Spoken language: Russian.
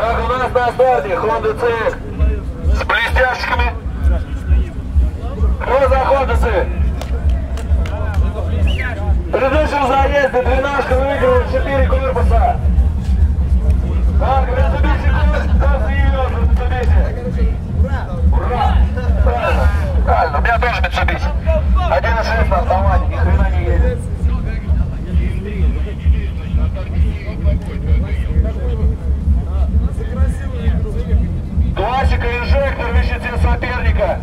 Так, у нас на старте Honda CX с блестяшками. Кто за Honda CX? В предыдущем заезде двенашка выиграла 4 корпуса. Так, Mitsubishi Colt, кто заявил за Mitsubishi? Ура! Правильно. Правильно, у меня тоже Mitsubishi. 1.6 на автомате, ни хрена Элекtroinjector ищите соперника.